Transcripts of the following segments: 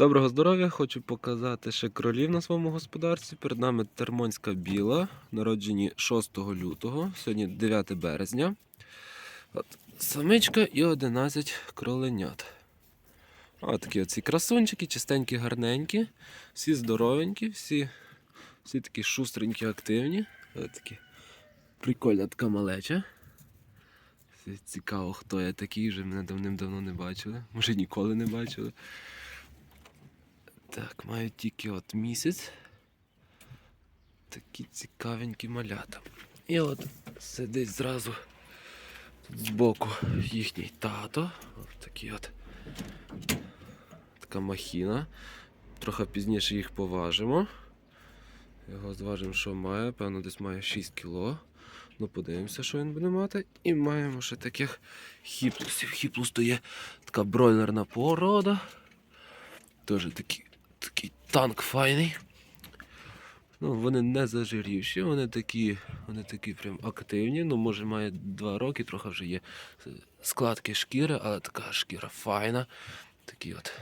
Доброго здоров'я! Хочу показати ще кролів на своєму господарстві. Перед нами термонська біла, народжені 6 лютого, сьогодні 9 березня. От, самичка і 11 кроленят. Ось такі оці красунчики, чистенькі, гарненькі, всі здоровенькі, всі, всі такі шустренькі, активні. Такі прикольна така малеча. Цікаво, хто я такий, вже мене давним-давно не бачили. Може ніколи не бачили. Так, мають тільки от місяць. Такі цікавенькі малята. І от сидить зразу тут збоку їхній тато. От такий от така махіна. Трохи пізніше їх поважимо. Його зважимо, що має, певно, десь має 6 кіло. Ну, подивимося, що він буде мати. І маємо ще таких хіплусів. Хіплус то є така бройлерна порода. Теж такий танк файний. Ну, вони не зажирівші, вони такі, вони такі прям активні. Ну, може, має 2 роки, трохи вже є складки шкіри, але така шкіра файна. Такий от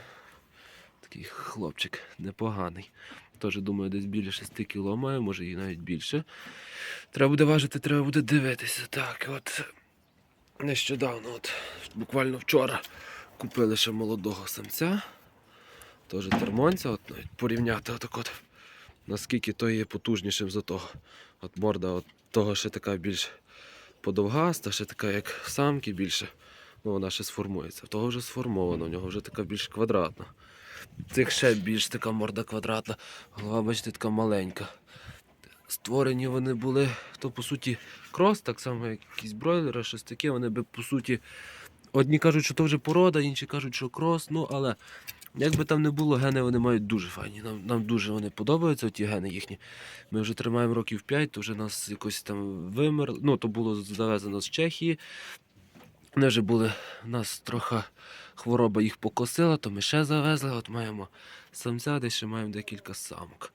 такий хлопчик непоганий. Теж думаю, десь біля 6 кіло має, може і навіть більше. Треба буде важити, треба буде дивитися. Так, от нещодавно, от буквально вчора купили ще молодого самця. Теж термонця, от навіть порівняти отак от, наскільки той є потужнішим за того. От морда от того ще така більш подовгаста, ще така, як самки більше. Ну, вона ще сформується. В того вже сформовано, в нього вже така більш квадратна. Цих ще більш така морда квадратна, голова, бачите, така маленька. Створені вони були, то по суті крос, так само, як якісь бройлери, щось таке. Вони би по суті. Одні кажуть, що то вже порода, інші кажуть, що крос. Ну, але як би там не було, гени вони мають дуже файні. Нам, нам дуже вони подобаються, ті гени їхні. Ми вже тримаємо років 5, то вже нас якось там вимерли. Ну, то було завезено з Чехії. Вони вже були, у нас трохи хвороба їх покосила, то ми ще завезли. От маємо самця, десь ще маємо декілька самок.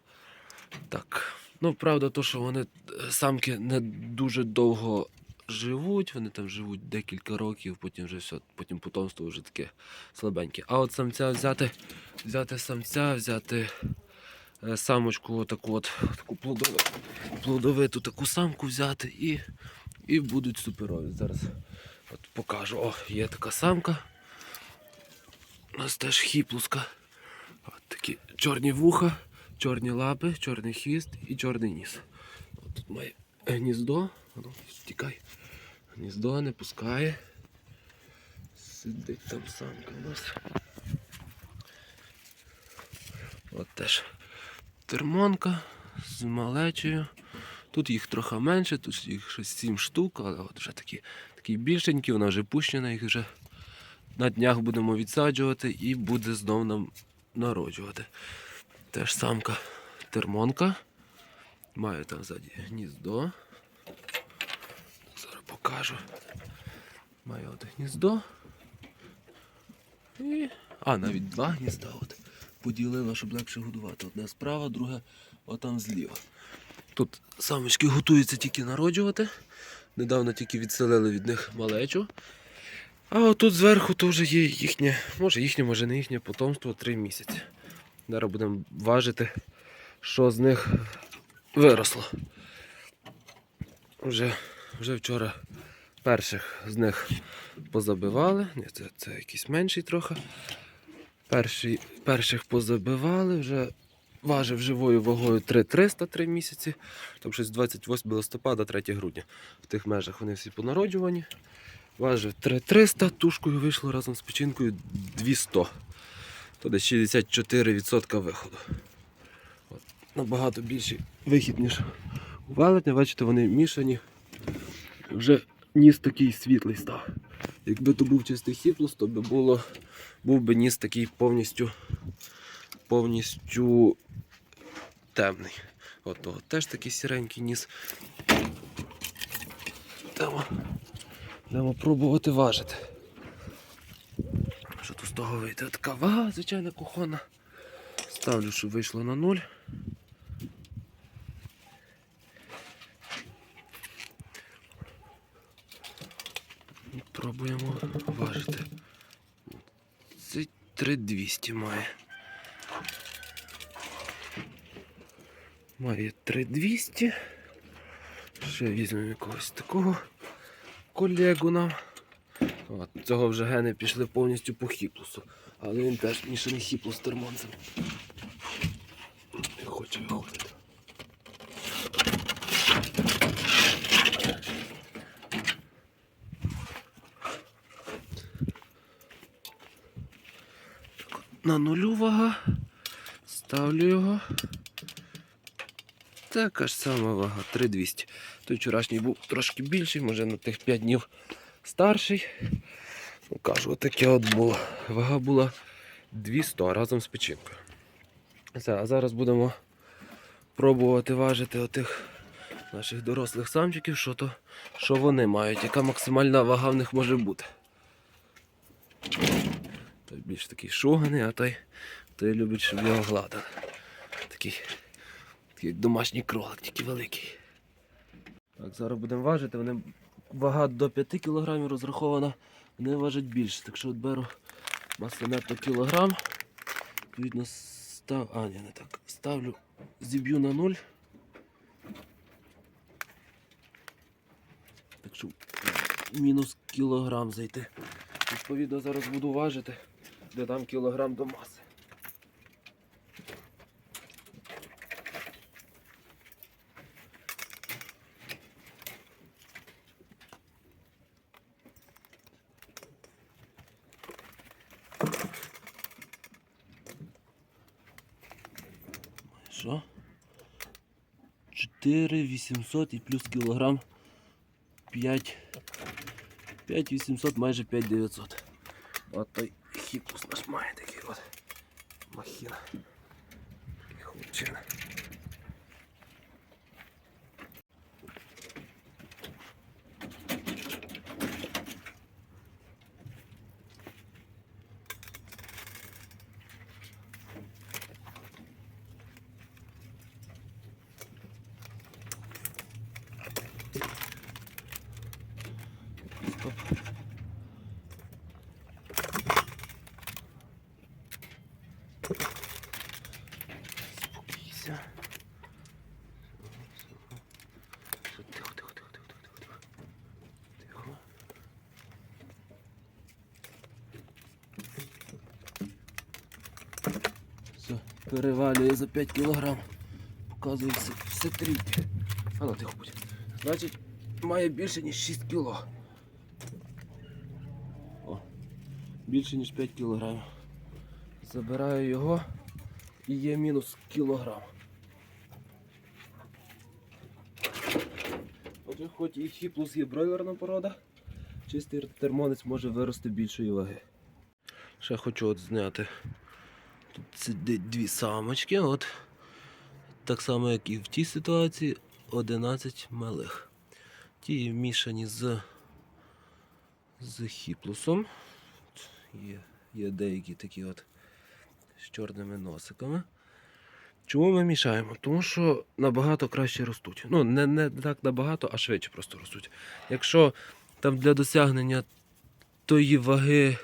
Так. Ну, правда, то, що вони е, самки не дуже довго живуть, вони там живуть декілька років, потім вже все, потім потомство вже таке слабеньке. А от самця взяти, взяти самця, взяти е, самочку, отаку от таку плодову, плодовиту таку самку взяти і, і будуть суперові. Зараз от покажу. О, є така самка. У нас теж хіплуска. От такі чорні вуха, чорні лапи, чорний хвіст і чорний ніс. От тут має гніздо. Ну, тікай. Гніздо не пускає. Сидить там самка у нас. От теж термонка з малечею. Тут їх трохи менше, тут їх щось 7 штук, але от вже такі, такі більшенькі, вона вже пущена, їх вже на днях будемо відсаджувати і буде знов нам народжувати. Теж самка термонка. Має там ззаді гніздо. Покажу. Має от гніздо. І... А, навіть два гнізда от. Поділила, щоб легше годувати. Одне справа, друге отам зліва. Тут самочки готуються тільки народжувати. Недавно тільки відселили від них малечу. А отут зверху вже є їхнє, може їхнє, може не їхнє потомство 3 місяці. Зараз будемо важити, що з них виросло. Вже, вже вчора перших з них позабивали. Ні, це, це якийсь менший трохи. Перший, перших позабивали, вже важив живою вагою 3300 3 місяці. Там щось 28 листопада, 3 грудня. В тих межах вони всі понароджувані. Важив 3300, тушкою вийшло разом з печінкою 200. То десь 64% виходу. От. Набагато більший вихід, ніж у велетня. Бачите, вони мішані. Вже ніс такий світлий став. Якби то був чистий хіплус, то би було, був би ніс такий повністю, повністю темний. От того теж такий сіренький ніс. Йдемо, йдемо пробувати важити. Що тут з того вийде? Така вага, звичайна кухона. Ставлю, щоб вийшло на нуль. Пробуємо важити. Це 3200 має. Має 3200. Ще візьмемо якогось такого колегу нам. От, цього вже гени пішли повністю по хіплусу. Але він теж мішаний хіплус термонцем. На нулю вага. Ставлю його. Така ж сама вага, 3200. Той вчорашній був трошки більший, може на тих 5 днів старший. Ну, кажу, отаке от було. Вага була 200 разом з печінкою. Все, а зараз будемо пробувати важити отих наших дорослих самчиків, що, то, що вони мають, яка максимальна вага в них може бути. Той більш такий шуганий, а той, той любить, щоб його гладили. Такий, такий домашній кролик, тільки великий. Так, зараз будемо важити. Вони вага до 5 кг розрахована, вони важать більше. Так що от беру маслянетто кілограм. Відповідно, став. А, ні, не так. Ставлю, зіб'ю на нуль. Так що мінус кілограм зайти. Відповідно, зараз буду важити, додам кілограм до маси. Що? 4 800 і плюс кілограм 5 5800, майже 5900. От той хіпус наш має такий от махіна. Такий хлопчина. Стоп. Перевалює за 5 кілограм. Показує все, трійки. А ну тихо будь. Значить, має більше ніж 6 кіло. О, більше ніж 5 кілограмів. Забираю його і є мінус кілограм. Отже, хоч і хіплус є бройлерна порода, чистий термонець може вирости більшої ваги. Ще хочу от зняти. Тут сидить дві самочки, от так само, як і в тій ситуації, 11 малих. Ті мішані з з хіплусом. Є, є деякі такі от з чорними носиками. Чому ми мішаємо? Тому що набагато краще ростуть. Ну, не, не так набагато, а швидше просто ростуть. Якщо там для досягнення тої ваги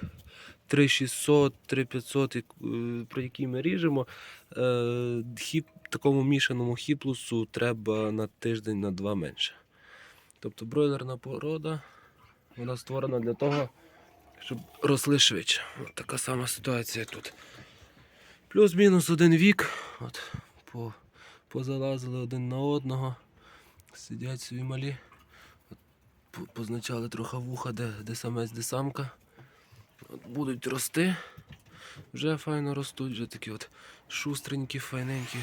3600, 3500, е, про які ми ріжемо, е, хіп, такому мішаному хіплусу треба на тиждень на два менше. Тобто бройлерна порода, вона створена для того, щоб росли швидше. От така сама ситуація тут. Плюс-мінус один вік. От, по, позалазили один на одного. Сидять собі малі. От, позначали трохи вуха, де, де самець, де самка. От, будуть рости. Вже файно ростуть, вже такі от шустренькі, файненькі.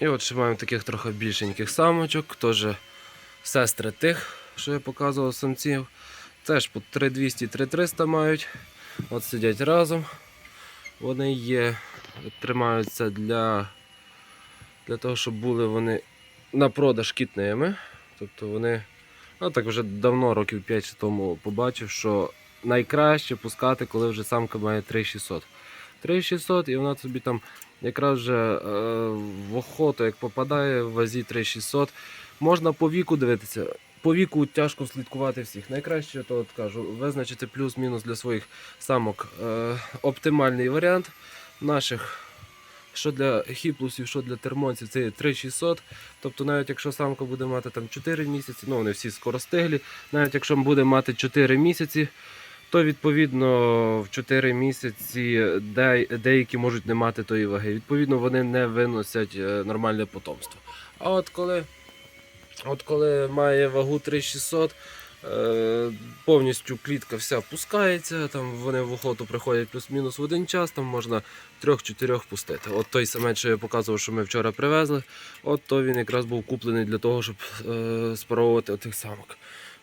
І от ще маємо таких трохи більшеньких самочок, теж сестри тих, що я показував самців. Теж по 3200-3300 мають. От сидять разом. Вони є, тримаються для, для того, щоб були вони на продаж кітними. Тобто вони, ну так вже давно, років 5 тому побачив, що найкраще пускати, коли вже самка має 3600. 3600 і вона собі там якраз вже е, в охоту, як попадає в вазі 3600. Можна по віку дивитися. по віку тяжко слідкувати всіх. Найкраще, то от кажу, визначити плюс-мінус для своїх самок е, оптимальний варіант наших. Що для хіплусів, що для термонців, це є 3600. Тобто, навіть якщо самка буде мати там 4 місяці, ну вони всі скоростиглі, навіть якщо буде мати 4 місяці, то відповідно в 4 місяці деякі можуть не мати тої ваги. Відповідно, вони не виносять е, нормальне потомство. А от коли, от коли має вагу 3600, е, повністю клітка вся пускається, там вони в охоту приходять плюс-мінус в один час, там можна трьох-чотирьох пустити. От той самець, що я показував, що ми вчора привезли, от то він якраз був куплений для того, щоб е, спаровувати отих самок.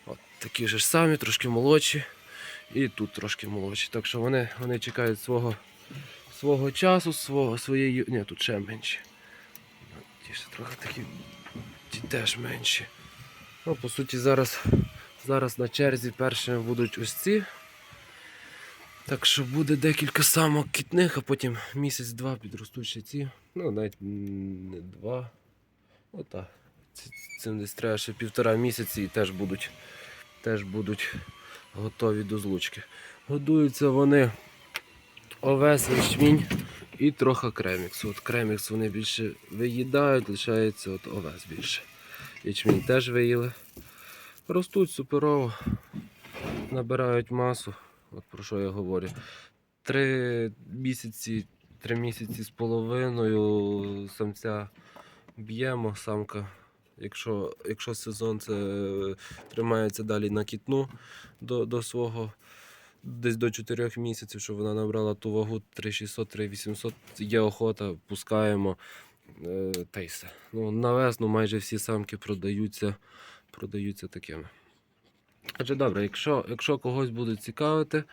От такі ж самі, трошки молодші. І тут трошки молодші. Так що вони, вони чекають свого, свого часу, свого, своєї. Ні, тут ще менші. Ті ще трохи такі. Ті теж менші. Ну, по суті, зараз, зараз на черзі першими будуть ось ці. Так що буде декілька самок кітних, а потім місяць-два підростуть ще ці. Ну, навіть не два. Отак. Цим десь треба ще півтора місяці і теж будуть, теж будуть готові до злучки. Годуються вони овес, ячмінь і трохи креміксу. От кремікс вони більше виїдають, лишається от овес більше. Ячмінь теж виїли. Ростуть суперово, набирають масу. От про що я говорю. Три місяці, три місяці з половиною самця б'ємо, самка. Якщо, якщо сезон це е, тримається далі на кітну до, до свого десь до 4 місяців, щоб вона набрала ту вагу 3600-3800, є охота, пускаємо е, та й все. Ну, на весну майже всі самки продаються, продаються такими. Отже, добре, якщо, якщо когось буде цікавити,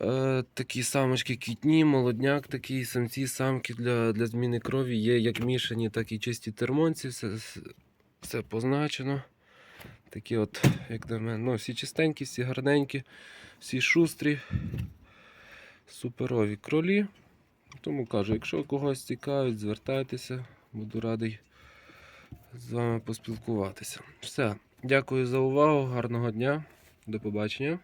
е, такі самочки квітні, молодняк, такі самці, самки для, для зміни крові є як мішані, так і чисті термонці, все, все позначено. Такі от, як на мене, ну, всі чистенькі, всі гарненькі, всі шустрі, суперові кролі. Тому кажу, якщо когось цікавить, звертайтеся, буду радий з вами поспілкуватися. Все, дякую за увагу, гарного дня, до побачення.